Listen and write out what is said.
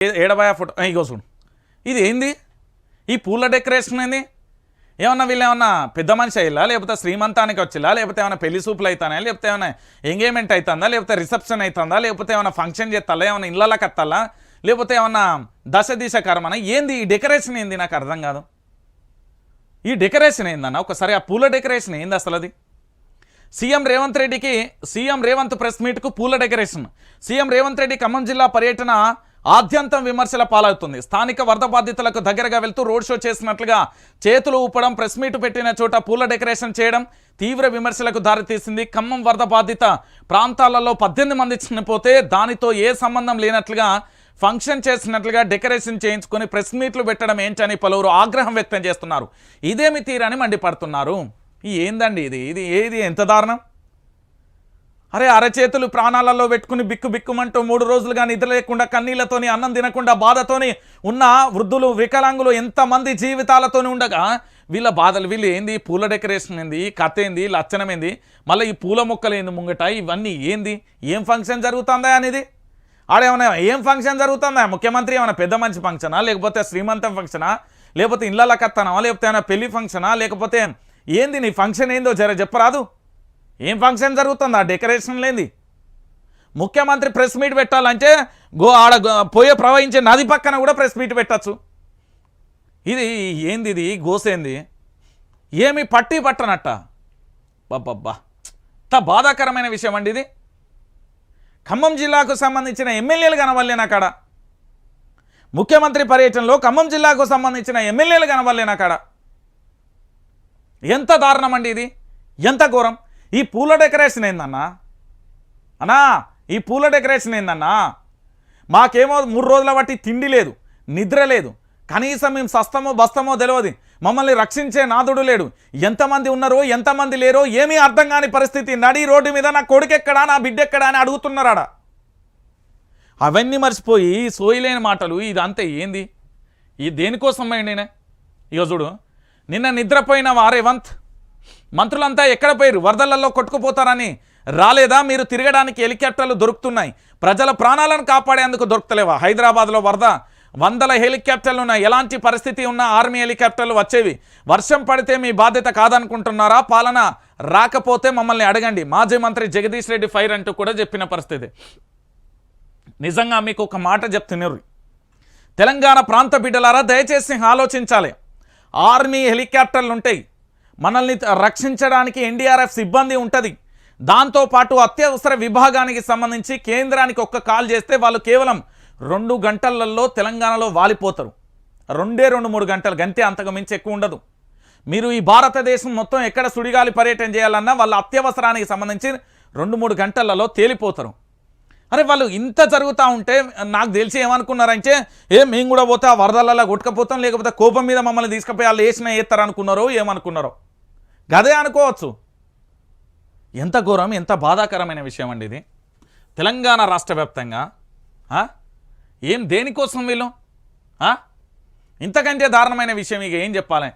ఏ- ఏడబాయ photo ఇగో చూడు. ఇది ఏంది? ఈ పూల డెకరేషన్ ఏంది? ఏమన్నా వీళ్ళు ఏమన్నా పెద్ద మనిషి అయ్యిలా? లేకపోతే శ్రీమంతానికి వచ్చిలా? లేకపోతే ఏమైనా పెళ్ళి సూపులు అవుతానా లేకపోతే ఏమైనా ఎంగేజ్మెంట్ అవుతుందా లేకపోతే రిసెప్షన్ అవుతుందా లేకపోతే ఏమైనా ఫంక్షన్ చేస్తాలా? ఏమైనా ఇళ్ళకి వస్తాలా లేకపోతే ఏమన్నా దశ దిశ కర్మన? ఏంది ఈ డెకరేషన్ ఏంది? నాకు అర్థం కాదు. ఈ డెకరేషన్ ఏందన్న? ఒకసారి ఆ పూల డెకరేషన్ ఏంది అసలు అది? సీఎం రేవంత్ రెడ్డికి సీఎం రేవంత్ ప్రెస్ మీట్కు పూల డెకరేషన్. సీఎం రేవంత్ రెడ్డి ఖమ్మం జిల్లా పర్యటన ఆద్యంతం విమర్శల పాలవుతుంది. స్థానిక వరద బాధితులకు దగ్గరగా వెళ్తూ రోడ్ షో చేసినట్లుగా చేతులు ఊపడం ప్రెస్ మీట్ పెట్టిన చోట పూల డెకరేషన్ చేయడం తీవ్ర విమర్శలకు దారితీసింది. ఖమ్మం వరద బాధిత ప్రాంతాలలో పద్దెనిమిది మంది చనిపోతే దానితో ఏ సంబంధం లేనట్లుగా ఫంక్షన్ చేసినట్లుగా డెకరేషన్ చేయించుకొని ప్రెస్ మీట్లు పెట్టడం ఏంటని పలువురు ఆగ్రహం వ్యక్తం చేస్తున్నారు. ఇదేమి తీరని మండిపడుతున్నారు? ఏందండి ఇది? ఇది ఏది? ఎంత దారుణం? అరే అరచేతులు ప్రాణాలలో పెట్టుకుని బిక్కు బిక్కుమంటూ మూడు రోజులుగా నిద్ర లేకుండా కన్నీళ్ళతోని అన్నం తినకుండా బాధతోని ఉన్న వృద్ధులు వికలాంగులు ఎంతమంది జీవితాలతోని ఉండగా వీళ్ళ బాధలు వీళ్ళు ఏంది? పూల డెకరేషన్ ఏంది? కథ ఏంది? లచ్చనం ఏంది? మళ్ళీ ఈ పూల మొక్కలు ఏంది ముంగట? ఇవన్నీ ఏంది? ఏం ఫంక్షన్ జరుగుతుందా అనేది? ఆడేమన్నా ఏం ఫంక్షన్ జరుగుతుందా? ముఖ్యమంత్రి ఏమైనా పెద్ద మంచి ఫంక్షనా? లేకపోతే శ్రీమంతం ఫంక్షనా? లేకపోతే ఇళ్ళ కత్తనా లేకపోతే ఏమైనా పెళ్ళి ఫంక్షనా? లేకపోతే ఏంది నీ ఫంక్షన్ ఏందో జర చెప్పరాదు? ఏం ఫంక్షన్ జరుగుతుంది? ఆ డెకరేషన్ లేని ముఖ్యమంత్రి ప్రెస్ మీట్ పెట్టాలంటే గో ఆడ పోయే ప్రవహించే నది పక్కన కూడా ప్రెస్ మీట్ పెట్టచ్చు. ఇది ఏంది ఇది? గోసేంది ఏమి పట్టి పట్టనట్ట? బాబ్బా ఇంత బాధాకరమైన విషయం అండి ఇది. ఖమ్మం జిల్లాకు సంబంధించిన ఎమ్మెల్యేలు కనవల్లేనా కాడ ముఖ్యమంత్రి పర్యటనలో ఖమ్మం జిల్లాకు సంబంధించిన ఎమ్మెల్యేలు కనవల్లేనా కాడ ఎంత దారుణం అండి ఇది? ఎంత ఘోరం? ఈ పూల డెకరేషన్ ఏందన్నా? అన్నా ఈ పూల డెకరేషన్ ఏందన్నా? మాకేమో మూడు రోజుల బట్టి తిండి లేదు నిద్ర లేదు. కనీసం మేము సస్తమో బస్తమో తెలియదు మమ్మల్ని రక్షించే నాదుడు లేడు. ఎంతమంది ఉన్నారో ఎంతమంది లేరో ఏమీ అర్థం కాని పరిస్థితి. నడి రోడ్డు మీద నా కొడుకెక్కడా నా బిడ్డెక్కడా అని అడుగుతున్నారాడ? అవన్నీ మర్చిపోయి సోయిలేని మాటలు ఇదంతా ఏంది? ఇది దేనికోసం నేనే ఇక చూడు. నిన్న నిద్రపోయిన వారేవంత్ మంత్రులంతా ఎక్కడ పోయారు వరదలలో కొట్టుకుపోతారని. రాలేదా? మీరు తిరగడానికి హెలికాప్టర్లు దొరుకుతున్నాయి. ప్రజల ప్రాణాలను కాపాడేందుకు దొరుకుతలేవా? హైదరాబాద్లో వరద. వందల హెలికాప్టర్లు ఉన్నాయి ఎలాంటి పరిస్థితి ఉన్న ఆర్మీ హెలికాప్టర్లు వచ్చేవి. వర్షం పడితే మీ బాధ్యత కాదనుకుంటున్నారా? పాలన రాకపోతే మమ్మల్ని అడగండి. మాజీ మంత్రి జగదీష్ రెడ్డి ఫైర్ అంటూ కూడా చెప్పిన పరిస్థితి. నిజంగా మీకు ఒక మాట చెప్తున్నారు తెలంగాణ ప్రాంత బిడ్డలారా దయచేసి ఆలోచించాలి. ఆర్మీ హెలికాప్టర్లు ఉంటాయి మనల్ని రక్షించడానికి ఎన్డీఆర్ఎఫ్ సిబ్బంది ఉంటుంది. దాంతోపాటు అత్యవసర విభాగానికి సంబంధించి కేంద్రానికి ఒక్క కాల్ చేస్తే వాళ్ళు కేవలం రెండు గంటలలో తెలంగాణలో వాలిపోతారు. రెండే రెండు మూడు గంటలు గంటే అంతకు మించి ఎక్కువ ఉండదు. మీరు ఈ భారతదేశం మొత్తం ఎక్కడ సుడిగాలి పర్యటన చేయాలన్నా వాళ్ళ అత్యవసరానికి సంబంధించి రెండు మూడు గంటలలో తేలిపోతారు. అరే వాళ్ళు ఇంత జరుగుతూ ఉంటే నాకు తెలిసి ఏమనుకున్నారంటే ఏ మేము కూడా పోతే ఆ వరదలలో కొట్టుకపోతాం లేకపోతే కోపం మీద మమ్మల్ని తీసుకుపోయి వాళ్ళు వేసిన వేస్తారు అనుకున్నారో ఏమనుకున్నారో. గదే అనుకోవచ్చు. ఎంత ఘోరం ఎంత బాధాకరమైన విషయం అండి ఇది. తెలంగాణ రాష్ట్ర వ్యాప్తంగా ఏం దేనికోసం వీళ్ళు? ఇంతకంటే దారుణమైన విషయం ఇక ఏం చెప్పాలి?